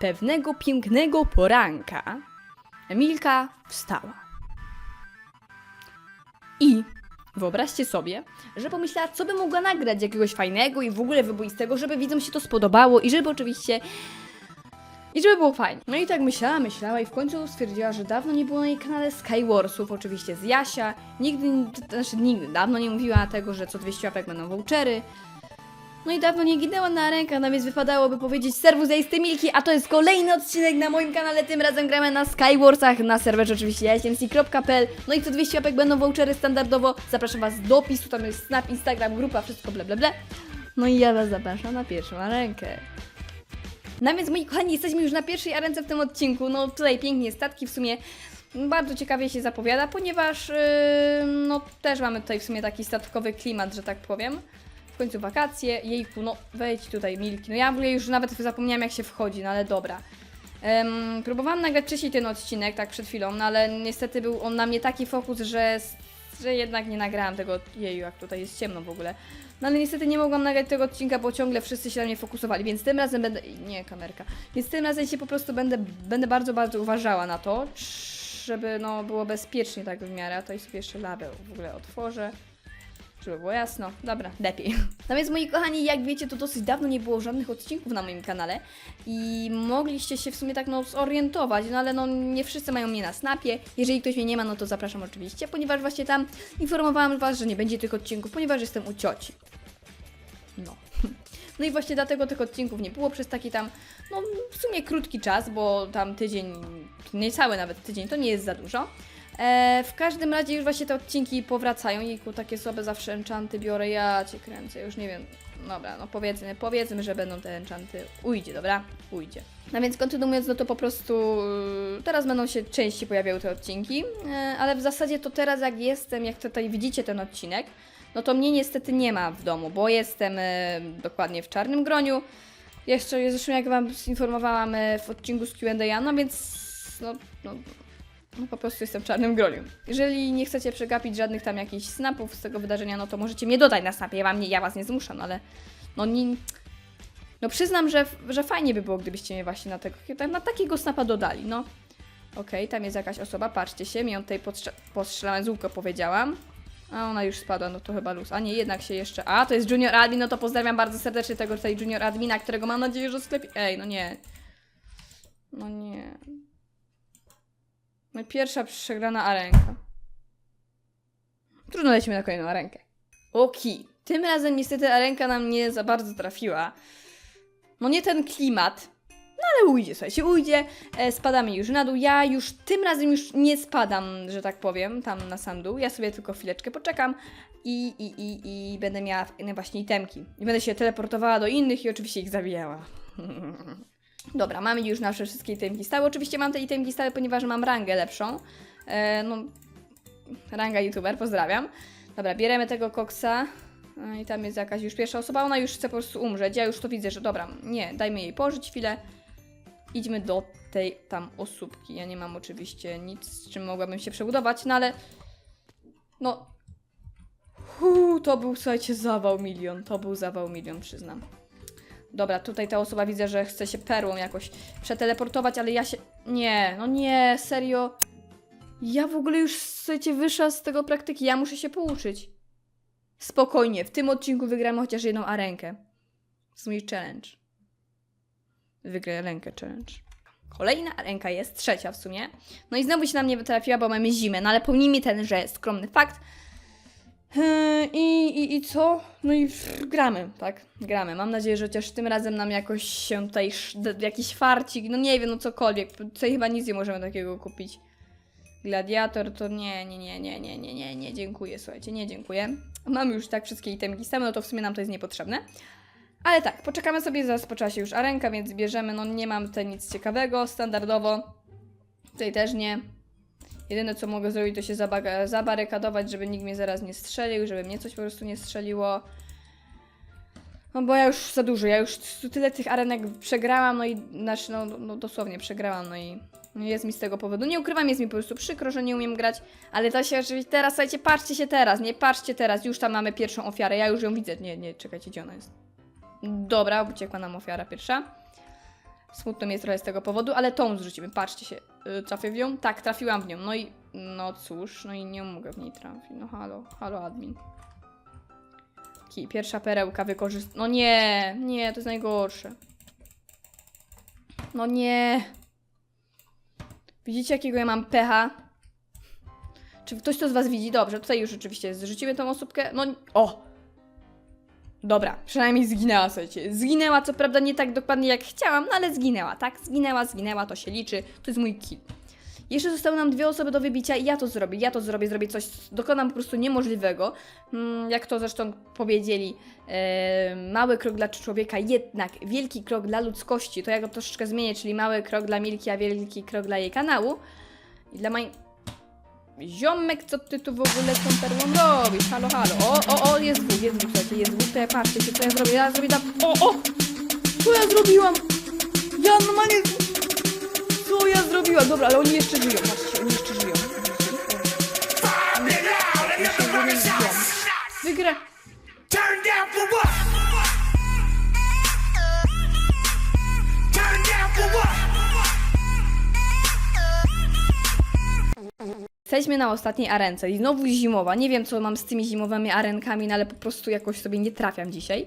Pewnego pięknego poranka Emilka wstała. I wyobraźcie sobie, że pomyślała, co by mogła nagrać jakiegoś fajnego i w ogóle wyboistego, żeby widzom się to spodobało i żeby oczywiście. I żeby było fajnie. No i tak myślała, myślała i w końcu stwierdziła, że dawno nie było na jej kanale Skywarsów, oczywiście z Jasia. Nigdy, znaczy nigdy, dawno nie mówiła tego, że co 200 łapek będą vouchery. No i dawno nie ginęła na rękach, no więc wypadałoby powiedzieć serwus, ja jestem Milki, a to jest kolejny odcinek na moim kanale, tym razem gramy na Skywarsach, na serwerze oczywiście ja jestem c.pl, no i co 200 łapek będą vouchery standardowo, zapraszam was do opisu, tam jest Snap, Instagram, grupa, wszystko ble ble ble. No i ja was zapraszam na pierwszą rękę. No więc moi kochani, jesteśmy już na pierwszej arence w tym odcinku, no tutaj pięknie statki w sumie bardzo ciekawie się zapowiada, ponieważ yy, no też mamy tutaj w sumie taki statkowy klimat, że tak powiem. W końcu wakacje, jejku, no wejdź tutaj Milki, no ja w ogóle już nawet zapomniałam jak się wchodzi, no ale dobra. Em, próbowałam nagrać wcześniej ten odcinek, tak przed chwilą, no ale niestety był on na mnie taki fokus, że, że jednak nie nagrałam tego, jeju, jak tutaj jest ciemno w ogóle. No ale niestety nie mogłam nagrać tego odcinka, bo ciągle wszyscy się na mnie fokusowali, więc tym razem będę... Nie, kamerka. Więc tym razem się po prostu będę, będę bardzo, bardzo uważała na to, żeby no było bezpiecznie tak w miarę. A to i sobie jeszcze label w ogóle otworzę. Żeby było jasno. Dobra, lepiej. No więc moi kochani, jak wiecie, to dosyć dawno nie było żadnych odcinków na moim kanale i mogliście się w sumie tak no zorientować, no ale no nie wszyscy mają mnie na snapie. Jeżeli ktoś mnie nie ma, no to zapraszam oczywiście, ponieważ właśnie tam informowałam was, że nie będzie tych odcinków, ponieważ jestem u cioci. No. No i właśnie dlatego tych odcinków nie było przez taki tam, no w sumie krótki czas, bo tam tydzień, niecały nawet tydzień, to nie jest za dużo. E, w każdym razie już właśnie te odcinki powracają. Jejku, takie słabe zawsze enchanty biorę, ja cię kręcę, już nie wiem. Dobra, no powiedzmy, powiedzmy, że będą te enchanty. Ujdzie, dobra? Ujdzie. No więc kontynuując, no to po prostu yy, teraz będą się częściej pojawiały te odcinki, yy, ale w zasadzie to teraz jak jestem, jak tutaj widzicie ten odcinek, no to mnie niestety nie ma w domu, bo jestem yy, dokładnie w Czarnym Groniu. Jeszcze zresztą jak Wam informowałam w odcinku z Q&A, no więc no, no, no po prostu jestem w czarnym groniu. Jeżeli nie chcecie przegapić żadnych tam jakichś snapów z tego wydarzenia, no to możecie mnie dodać na snapie. Ja, wam nie, ja was nie zmuszam, no ale no nie... No przyznam, że, że fajnie by było, gdybyście mnie właśnie na, tego, na takiego snapa dodali, no. Okej, tam jest jakaś osoba, patrzcie się, mi ją tutaj postrze postrzelałem powiedziałam. A ona już spadła, no to chyba luz. A nie, jednak się jeszcze... A, to jest Junior Admin, no to pozdrawiam bardzo serdecznie tego tutaj Junior Admina, którego mam nadzieję, że sklepie... Ej, no nie. No nie. Pierwsza przegrana arenka. Trudno lecimy na kolejną arenkę. Oki. Tym razem niestety arenka nam nie za bardzo trafiła. No nie ten klimat. No ale ujdzie, słuchajcie, ujdzie. E, spadamy już na dół. Ja już tym razem już nie spadam, że tak powiem, tam na sam dół. Ja sobie tylko chwileczkę poczekam i, i, i, i będę miała właśnie itemki. I będę się teleportowała do innych i oczywiście ich zabijała. Dobra, mamy już nasze wszystkie itemki stałe. Oczywiście mam te itemki stałe, ponieważ mam rangę lepszą. E, no, ranga youtuber, pozdrawiam. Dobra, bierzemy tego koksa. No I tam jest jakaś już pierwsza osoba, ona już chce po prostu umrzeć. Ja już to widzę, że dobra, nie, dajmy jej pożyć chwilę. Idźmy do tej tam osóbki. Ja nie mam oczywiście nic, z czym mogłabym się przebudować, no ale... No... Huu, to był, słuchajcie, zawał milion. To był zawał milion, przyznam. Dobra, tutaj ta osoba widzę, że chce się perłą jakoś przeteleportować, ale ja się... Nie, no nie, serio. Ja w ogóle już, słuchajcie, wyszła z tego praktyki. Ja muszę się pouczyć. Spokojnie, w tym odcinku wygramy chociaż jedną arenkę. To jest mój challenge. Wygrę rękę challenge. Kolejna ręka jest, trzecia w sumie. No i znowu się na mnie wytrafiła, bo mamy zimę, no ale pomnijmy ten, że skromny fakt. Yy, I, i, I co? No i gramy, tak? Gramy. Mam nadzieję, że chociaż tym razem nam jakoś się tutaj jakiś farcik, no nie wiem, no cokolwiek. Tutaj chyba nic nie możemy takiego kupić. Gladiator to nie, nie, nie, nie, nie, nie, nie, nie, dziękuję, słuchajcie, nie dziękuję. Mamy już tak wszystkie itemki stałe, no to w sumie nam to jest niepotrzebne. Ale tak, poczekamy sobie, zaraz się już arenka, więc bierzemy, no nie mam tutaj nic ciekawego, standardowo. Tutaj też nie. Jedyne co mogę zrobić to się zabarykadować, żeby nikt mnie zaraz nie strzelił, żeby mnie coś po prostu nie strzeliło. No bo ja już za dużo, ja już tyle tych arenek przegrałam, no i znaczy, no, no dosłownie przegrałam, no i no jest mi z tego powodu. Nie ukrywam, jest mi po prostu przykro, że nie umiem grać, ale to się oczywiście teraz, słuchajcie, patrzcie się teraz, nie patrzcie teraz, już tam mamy pierwszą ofiarę, ja już ją widzę. Nie, nie, czekajcie, gdzie ona jest. Dobra, uciekła nam ofiara pierwsza. Smutno mi jest trochę z tego powodu, ale tą zrzucimy. Patrzcie się. Y, trafię w nią? Tak, trafiłam w nią. No i no cóż, no i nie mogę w niej trafić. No halo, halo admin. Ki, pierwsza perełka wykorzyst... No nie, nie, to jest najgorsze. No nie. Widzicie, jakiego ja mam pecha? Czy ktoś to z was widzi? Dobrze, tutaj już rzeczywiście zrzucimy tą osóbkę. No, o! Dobra, przynajmniej zginęła, słuchajcie. Zginęła, co prawda nie tak dokładnie jak chciałam, no ale zginęła, tak? Zginęła, zginęła, to się liczy. To jest mój kill. Jeszcze zostały nam dwie osoby do wybicia i ja to zrobię, ja to zrobię, zrobię coś, dokonam po prostu niemożliwego. Mm, jak to zresztą powiedzieli, e, mały krok dla człowieka, jednak wielki krok dla ludzkości. To ja go troszeczkę zmienię, czyli mały krok dla Milki, a wielki krok dla jej kanału. I dla mojej... Ziomek, co ty tu w ogóle tą perłą robisz? Halo, halo. O, o, o, jest dwóch, jest dwóch, słuchajcie, jest dwóch, to ja patrzcie co ja zrobię, ja zrobię tam... O, o! Co ja zrobiłam? Ja normalnie... Co ja zrobiłam? Dobra, ale oni jeszcze żyją, patrzcie, oni. Jeszcze żyją. Wygra... Jesteśmy na ostatniej arence i znowu zimowa. Nie wiem, co mam z tymi zimowymi arenkami, no ale po prostu jakoś sobie nie trafiam dzisiaj.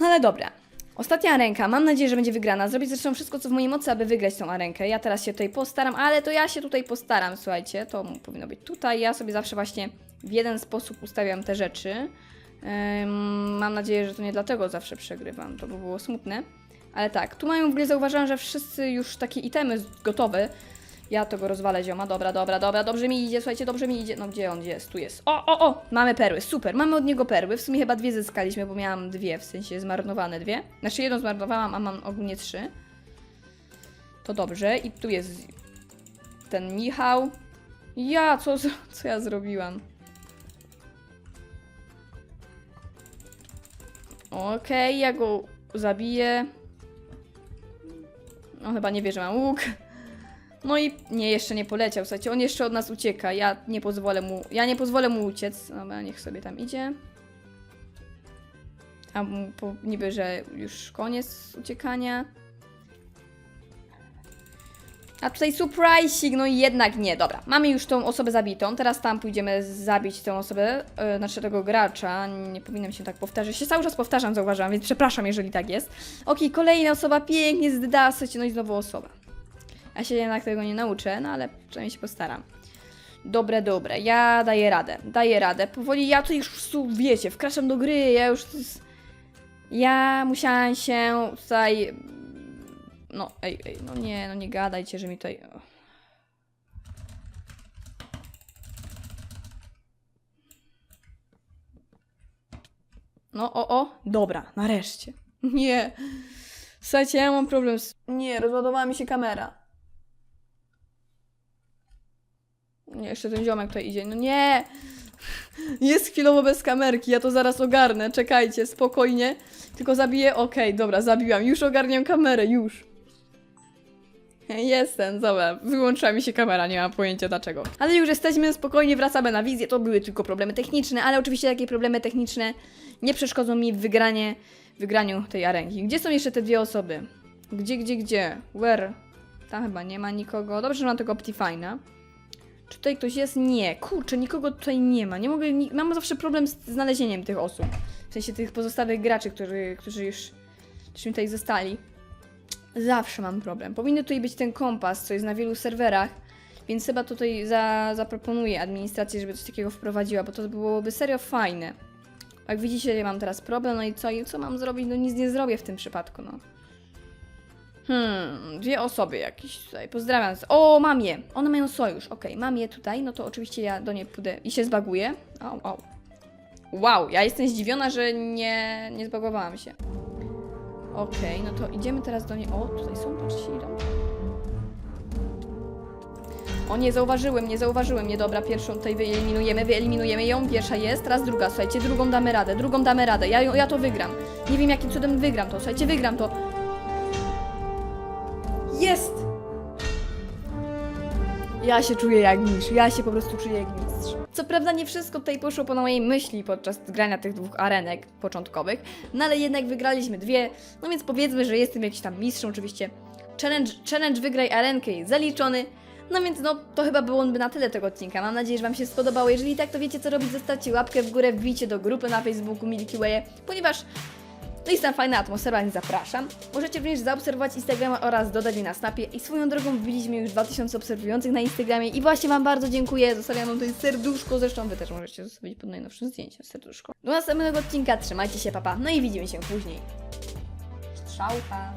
No ale dobra. Ostatnia arenka, mam nadzieję, że będzie wygrana. Zrobić zresztą wszystko, co w mojej mocy, aby wygrać tą arenkę. Ja teraz się tutaj postaram, ale to ja się tutaj postaram, słuchajcie. To powinno być tutaj. Ja sobie zawsze właśnie w jeden sposób ustawiam te rzeczy. Ym, mam nadzieję, że to nie dlatego zawsze przegrywam. To by było smutne. Ale tak, tu mają w ogóle zauważyłam, że wszyscy już takie itemy gotowe. Ja to go rozwalę zioma. Dobra, dobra, dobra, dobrze mi idzie, słuchajcie, dobrze mi idzie. No gdzie on jest? Tu jest. O, o, o! Mamy perły, super. Mamy od niego perły. W sumie chyba dwie zyskaliśmy, bo miałam dwie, w sensie zmarnowane dwie. Znaczy jedną zmarnowałam, a mam ogólnie trzy. To dobrze. I tu jest ten Michał. Ja, co, co ja zrobiłam? Okej, ja go zabiję. No chyba nie wie, że mam łuk. No i nie, jeszcze nie poleciał, słuchajcie, on jeszcze od nas ucieka, ja nie pozwolę mu, ja nie pozwolę mu uciec, dobra, niech sobie tam idzie. A po, niby, że już koniec uciekania. A tutaj surprising, no i jednak nie, dobra. Mamy już tą osobę zabitą, teraz tam pójdziemy zabić tę osobę, yy, znaczy tego gracza, nie powinnam się tak powtarzać, się cały czas powtarzam, zauważyłam, więc przepraszam, jeżeli tak jest. Okej, kolejna osoba, pięknie słuchajcie, no i znowu osoba. Ja się jednak tego nie nauczę, no ale przynajmniej się postaram. Dobre, dobre. Ja daję radę. Daję radę. Powoli ja tu już wiecie, wkraczam do gry. Ja już. Ja musiałam się tutaj. No, ej, ej, no nie, no nie gadajcie, że mi tutaj. No, o, o, dobra, nareszcie. Nie. Słuchajcie, ja mam problem z... Nie, rozładowała mi się kamera. Jeszcze ten ziomek tutaj idzie. No nie! Jest chwilowo bez kamerki, ja to zaraz ogarnę. Czekajcie, spokojnie. Tylko zabiję. Okej, dobra, zabiłam. Już ogarniam kamerę, już. Jestem, dobra. Wyłączyła mi się kamera, nie mam pojęcia dlaczego. Ale już jesteśmy, spokojnie wracamy na wizję. To były tylko problemy techniczne, ale oczywiście takie problemy techniczne nie przeszkodzą mi w wygranie, wygraniu tej arenki. Gdzie są jeszcze te dwie osoby? Gdzie, gdzie, gdzie? Where? Tam chyba nie ma nikogo. Dobrze, że mam tego Optifine'a. Czy tutaj ktoś jest? Nie. Kurczę, nikogo tutaj nie ma. Nie mogę. Mam zawsze problem z znalezieniem tych osób. W sensie tych pozostałych graczy, którzy, którzy już, tutaj zostali. Zawsze mam problem. Powinny tutaj być ten kompas, co jest na wielu serwerach. Więc chyba tutaj za, zaproponuję administracji, żeby coś takiego wprowadziła, bo to byłoby serio fajne. Jak widzicie, ja mam teraz problem, no i co, i co mam zrobić? No nic nie zrobię w tym przypadku, no. Hmm, dwie osoby jakieś tutaj. Pozdrawiam. O, mam je. One mają sojusz. Okej, mam je tutaj. No to oczywiście ja do niej pójdę i się zbaguję. Au, au. Wow, ja jestem zdziwiona, że nie, nie zbagowałam się. Okej, no to idziemy teraz do niej. O, tutaj są, patrzcie, idą. O nie, zauważyłem, nie zauważyłem. Nie, dobra, pierwszą tutaj wyeliminujemy, wyeliminujemy ją. Pierwsza jest, teraz druga, słuchajcie, drugą damy radę, drugą damy radę. Ja, ja to wygram. Nie wiem, jakim cudem wygram to, słuchajcie, wygram to. Ja się czuję jak mistrz, ja się po prostu czuję jak mistrz. Co prawda nie wszystko tutaj poszło po mojej myśli podczas grania tych dwóch arenek początkowych, no ale jednak wygraliśmy dwie, no więc powiedzmy, że jestem jakiś tam mistrzem oczywiście. Challenge, challenge wygraj arenkę jest zaliczony, no więc no to chyba byłoby na tyle tego odcinka. Mam nadzieję, że Wam się spodobało. Jeżeli tak, to wiecie co robić, zostawcie łapkę w górę, wbijcie do grupy na Facebooku Milky Way, ponieważ no jest tam fajna atmosfera, więc zapraszam. Możecie również zaobserwować Instagrama oraz dodać mnie na Snapie. I swoją drogą wbiliśmy już 2000 obserwujących na Instagramie i właśnie Wam bardzo dziękuję. Zostawiam tutaj serduszko, zresztą Wy też możecie zostawić pod najnowszym zdjęciem serduszko. Do następnego odcinka, trzymajcie się, papa. No i widzimy się później. Strzałka.